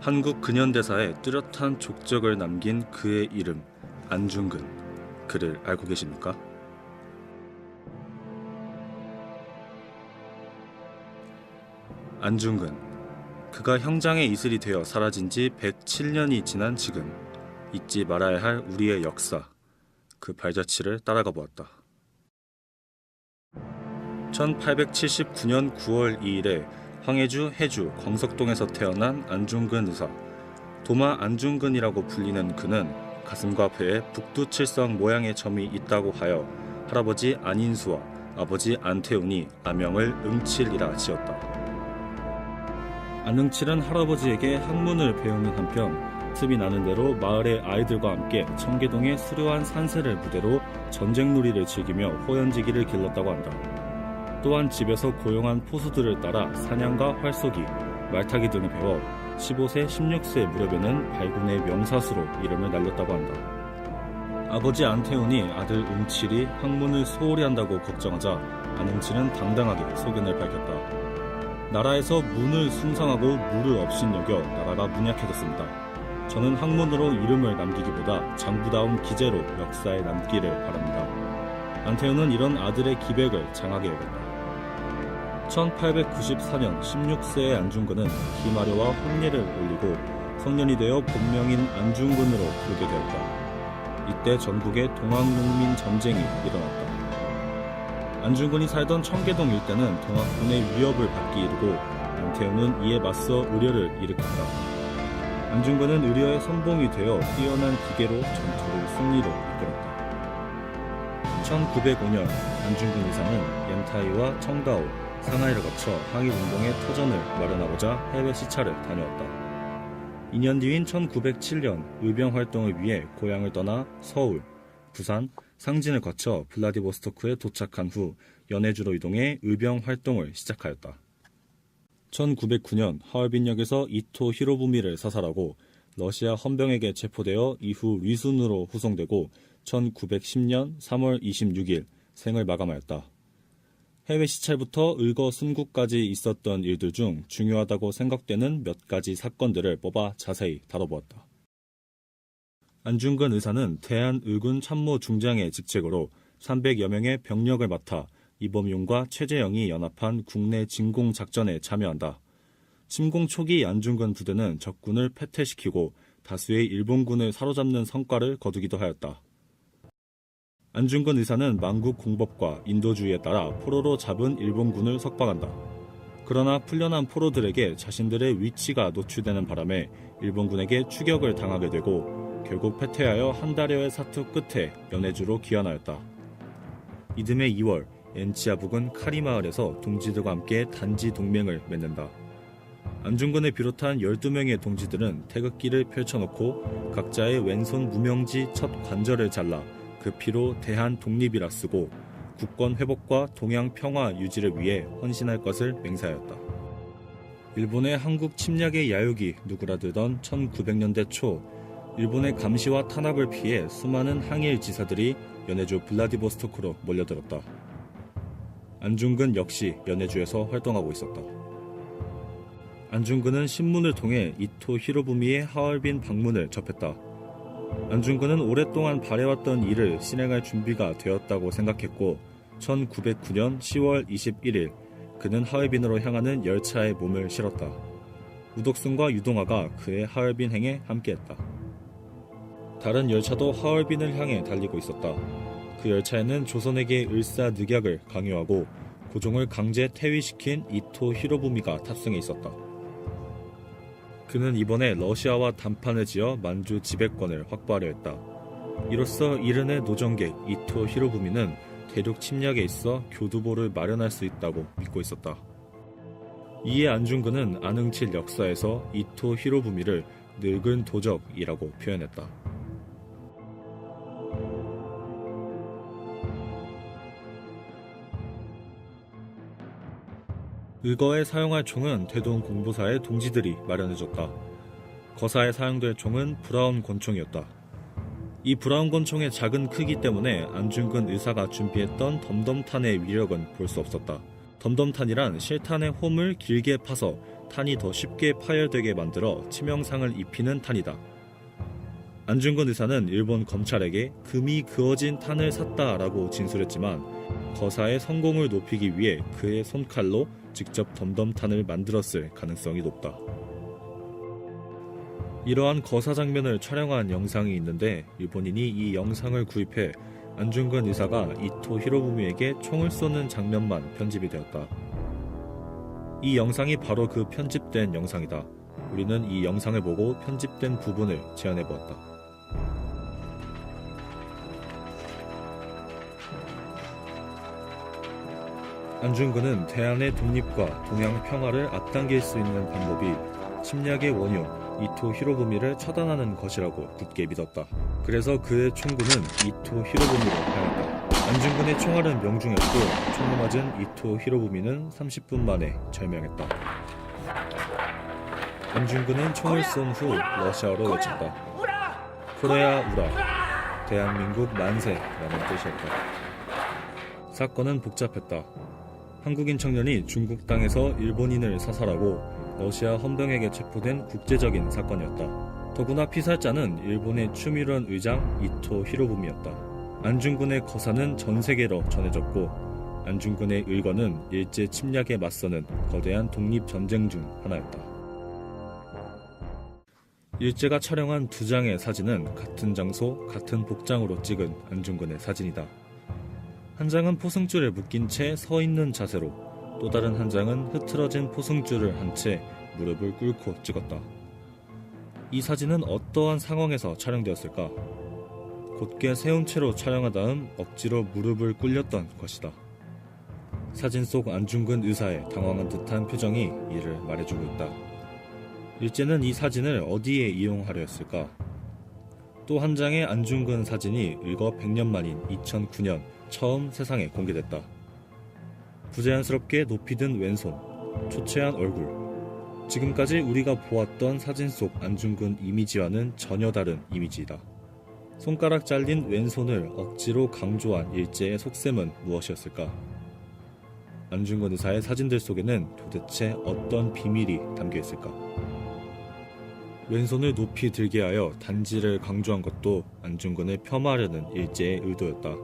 한국 근현대사에 뚜렷한 족적을 남긴 그의 이름 안중근 그를 알고 계십니까? 안중근 그가 형장의 이슬이 되어 사라진 지 107년이 지난 지금 잊지 말아야 할 우리의 역사 그 발자취를 따라가 보았다. 1879년 9월 2일에 황해주 해주 광석동에서 태어난 안중근 의사. 도마 안중근이라고 불리는 그는 가슴과 배에 북두칠성 모양의 점이 있다고 하여 할아버지 안인수와 아버지 안태훈이 아명을 응칠이라 지었다. 안응칠은 할아버지에게 학문을 배우는 한편 틈이 나는 대로 마을의 아이들과 함께 청계동의 수려한 산세를 무대로 전쟁놀이를 즐기며 호연지기를 길렀다고 한다. 또한 집에서 고용한 포수들을 따라 사냥과 활쏘기, 말타기 등을 배워 15세, 16세 무렵에는 발군의 명사수로 이름을 날렸다고 한다. 아버지 안태훈이 아들 응칠이 학문을 소홀히 한다고 걱정하자 안응칠은 당당하게 소견을 밝혔다. 나라에서 문을 숭상하고 물을 업신여겨 나라가 문약해졌습니다. 저는 학문으로 이름을 남기기보다 장부다운 기재로 역사에 남기를 바랍니다. 안태훈은 이런 아들의 기백을 장하게 여겼다. 1894년 16세의 안중근은 기마려와 혼례를 올리고 성년이 되어 본명인 안중근으로 부르게 되었다. 이때 전국에 동학농민 전쟁이 일어났다. 안중근이 살던 청계동 일대는 동학군의 위협을 받기 이르고 안태훈은 이에 맞서 의료를 일으켰다. 안중근은 의료의 선봉이 되어 뛰어난 기계로 전투를 승리로 이끌었다. 1905년 안중근 의사는 옌타이와 청가오, 상하이를 거쳐 항일운동의 터전을 마련하고자 해외 시차를 다녀왔다. 2년 뒤인 1907년 의병 활동을 위해 고향을 떠나 서울, 부산, 상진을 거쳐 블라디보스토크에 도착한 후 연해주로 이동해 의병 활동을 시작하였다. 1909년 하얼빈역에서 이토 히로부미를 사살하고 러시아 헌병에게 체포되어 이후 리순으로 후송되고 1910년 3월 26일 생을 마감하였다. 해외 시찰부터 의거 순국까지 있었던 일들 중 중요하다고 생각되는 몇 가지 사건들을 뽑아 자세히 다뤄보았다. 안중근 의사는 대한의군 참모 중장의 직책으로 300여 명의 병력을 맡아 이범용과 최재영이 연합한 국내 진공 작전에 참여한다. 침공 초기 안중근 부대는 적군을 패퇴시키고 다수의 일본군을 사로잡는 성과를 거두기도 하였다. 안중근 의사는 만국 공법과 인도주의에 따라 포로로 잡은 일본군을 석방한다. 그러나 풀려난 포로들에게 자신들의 위치가 노출되는 바람에 일본군에게 추격을 당하게 되고 결국 패퇴하여 한 달여의 사투 끝에 연해주로 귀환하였다. 이듬해 2월 엔치아 북은 카리마을에서 동지들과 함께 단지 동맹을 맺는다. 안중근을 비롯한 12명의 동지들은 태극기를 펼쳐놓고 각자의 왼손 무명지 첫 관절을 잘라 그 피로 대한 독립이라 쓰고 국권 회복과 동양 평화 유지를 위해 헌신할 것을 맹세하였다. 일본의 한국 침략의 야욕이 누그라들던 1900년대 초 일본의 감시와 탄압을 피해 수많은 항일 지사들이 연해주 블라디보스토크로 몰려들었다. 안중근 역시 연해주에서 활동하고 있었다. 안중근은 신문을 통해 이토 히로부미의 하얼빈 방문을 접했다. 안중근은 오랫동안 바래왔던 일을 실행할 준비가 되었다고 생각했고 1909년 10월 21일 그는 하얼빈으로 향하는 열차에 몸을 실었다. 우덕순과 유동아가 그의 하얼빈 행에 함께했다. 다른 열차도 하얼빈을 향해 달리고 있었다. 그 열차에는 조선에게 을사늑약을 강요하고 고종을 강제 퇴위시킨 이토 히로부미가 탑승해 있었다. 그는 이번에 러시아와 담판을 지어 만주 지배권을 확보하려 했다. 이로써 이른의 노정객 이토 히로부미는 대륙 침략에 있어 교두보를 마련할 수 있다고 믿고 있었다. 이에 안중근은 안흥칠 역사에서 이토 히로부미를 늙은 도적이라고 표현했다. 의거에 사용할 총은 대동 공보사의 동지들이 마련해줬다. 거사에 사용될 총은 브라운 권총이었다. 이 브라운 권총의 작은 크기 때문에 안중근 의사가 준비했던 덤덤탄의 위력은 볼 수 없었다. 덤덤탄이란 실탄의 홈을 길게 파서 탄이 더 쉽게 파열되게 만들어 치명상을 입히는 탄이다. 안중근 의사는 일본 검찰에게 금이 그어진 탄을 샀다라고 진술했지만 거사의 성공을 높이기 위해 그의 손칼로 직접 덤덤탄을 만들었을 가능성이 높다. 이러한 거사 장면을 촬영한 영상이 있는데 일본인이 이 영상을 구입해 안중근 의사가 이토 히로부미에게 총을 쏘는 장면만 편집이 되었다. 이 영상이 바로 그 편집된 영상이다. 우리는 이 영상을 보고 편집된 부분을 재현해 보았다. 안중근은 대한의 독립과 동양 평화를 앞당길 수 있는 방법이 침략의 원흉 이토 히로부미를 처단하는 것이라고 굳게 믿었다. 그래서 그의 총구는 이토 히로부미를 향했다. 안중근의 총알은 명중했고 총을 맞은 이토 히로부미는 30분 만에 절명했다. 안중근은 총을 쏜 후 러시아어로 외쳤다. 코레아 우라, 대한민국 만세라는 뜻이었다. 사건은 복잡했다. 한국인 청년이 중국 땅에서 일본인을 사살하고 러시아 헌병에게 체포된 국제적인 사건이었다. 더구나 피살자는 일본의 추미련 의장 이토 히로부미였다. 안중근의 거사는 전 세계로 전해졌고 안중근의 의거는 일제 침략에 맞서는 거대한 독립 전쟁 중 하나였다. 일제가 촬영한 두 장의 사진은 같은 장소, 같은 복장으로 찍은 안중근의 사진이다. 한 장은 포승줄에 묶인 채 서 있는 자세로, 또 다른 한 장은 흐트러진 포승줄을 한 채 무릎을 꿇고 찍었다. 이 사진은 어떠한 상황에서 촬영되었을까? 곧게 세운 채로 촬영한 다음 억지로 무릎을 꿇렸던 것이다. 사진 속 안중근 의사의 당황한 듯한 표정이 이를 말해주고 있다. 일제는 이 사진을 어디에 이용하려 했을까? 또 한 장의 안중근 사진이 일거 100년 만인 2009년 처음 세상에 공개됐다. 부자연스럽게 높이 든 왼손, 초췌한 얼굴. 지금까지 우리가 보았던 사진 속 안중근 이미지와는 전혀 다른 이미지이다. 손가락 잘린 왼손을 억지로 강조한 일제의 속셈은 무엇이었을까? 안중근 의사의 사진들 속에는 도대체 어떤 비밀이 담겨 있을까? 왼손을 높이 들게 하여 단지를 강조한 것도 안중근을 폄하하려는 일제의 의도였다.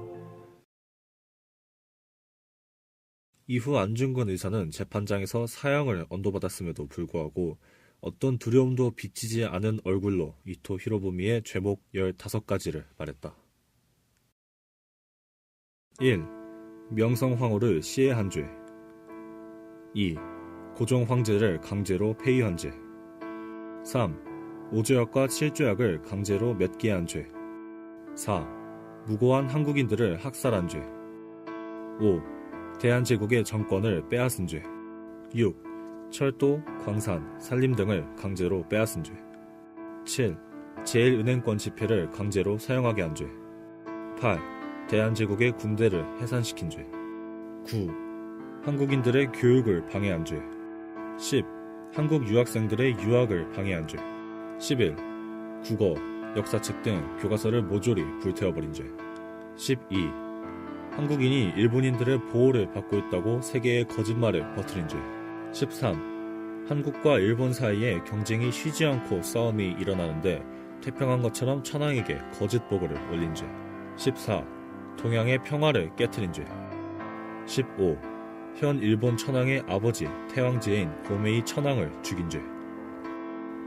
이후 안중근 의사는 재판장에서 사형을 언도받았음에도 불구하고 어떤 두려움도 비치지 않은 얼굴로 이토 히로부미의 죄목 15가지를 말했다. 1. 명성황후를 시해한 죄 2. 고종 황제를 강제로 폐위한 죄 3. 오조약과 칠조약을 강제로 맺게 한 죄. 4. 무고한 한국인들을 학살한 죄. 5. 대한제국의 정권을 빼앗은 죄. 6. 철도, 광산, 산림 등을 강제로 빼앗은 죄. 7. 제일은행권 지폐를 강제로 사용하게 한 죄. 8. 대한제국의 군대를 해산시킨 죄. 9. 한국인들의 교육을 방해한 죄. 10. 한국 유학생들의 유학을 방해한 죄. 11. 국어, 역사책 등 교과서를 모조리 불태워버린 죄. 12. 한국인이 일본인들의 보호를 받고 있다고 세계의 거짓말을 퍼뜨린 죄. 13. 한국과 일본 사이에 경쟁이 쉬지 않고 싸움이 일어나는데 태평한 것처럼 천황에게 거짓 보고를 올린 죄. 14. 동양의 평화를 깨뜨린 죄. 15. 현 일본 천황의 아버지 태왕제인 고메이 천황을 죽인 죄.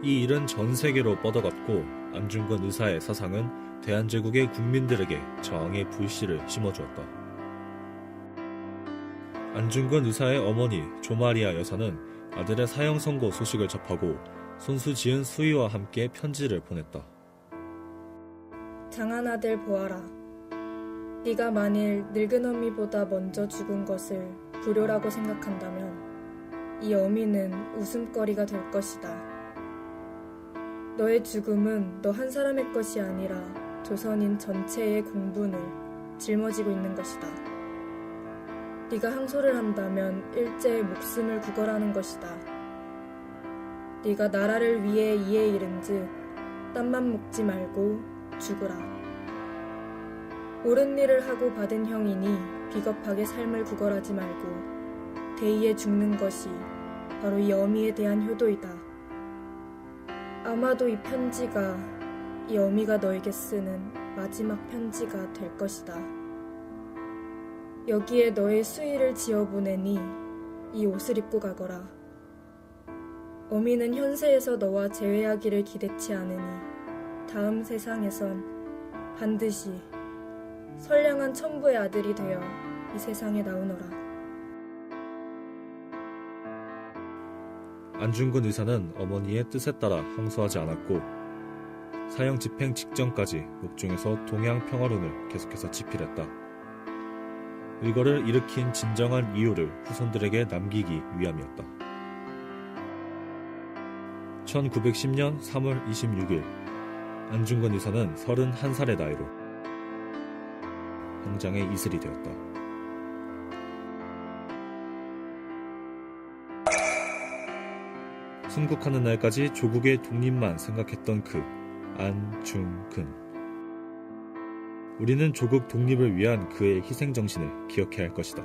이 일은 전 세계로 뻗어갔고 안중근 의사의 사상은 대한제국의 국민들에게 저항의 불씨를 심어주었다. 안중근 의사의 어머니 조마리아 여사는 아들의 사형 선고 소식을 접하고 손수 지은 수희와 함께 편지를 보냈다. 장한 아들 보아라. 네가 만일 늙은 어미보다 먼저 죽은 것을 불효라고 생각한다면 이 어미는 웃음거리가 될 것이다. 너의 죽음은 너 한 사람의 것이 아니라 조선인 전체의 공분을 짊어지고 있는 것이다. 네가 항소를 한다면 일제의 목숨을 구걸하는 것이다. 네가 나라를 위해 이에 이른즉 땀만 먹지 말고 죽으라. 옳은 일을 하고 받은 형이니 비겁하게 삶을 구걸하지 말고 대의에 죽는 것이 바로 이 어미에 대한 효도이다. 아마도 이 편지가 이 어미가 너에게 쓰는 마지막 편지가 될 것이다. 여기에 너의 수의를 지어 보내니 이 옷을 입고 가거라. 어미는 현세에서 너와 재회하기를 기대치 않으니 다음 세상에선 반드시 선량한 천부의 아들이 되어 이 세상에 나오너라. 안중근 의사는 어머니의 뜻에 따라 항소하지 않았고 사형 집행 직전까지 옥중에서 동양 평화론을 계속해서 집필했다. 이거를 일으킨 진정한 이유를 후손들에게 남기기 위함이었다. 1910년 3월 26일 안중근 의사는 31살의 나이로 황장의 이슬이 되었다. 순국하는 날까지 조국의 독립만 생각했던 그 안중근. 우리는 조국 독립을 위한 그의 희생 정신을 기억해야 할 것이다.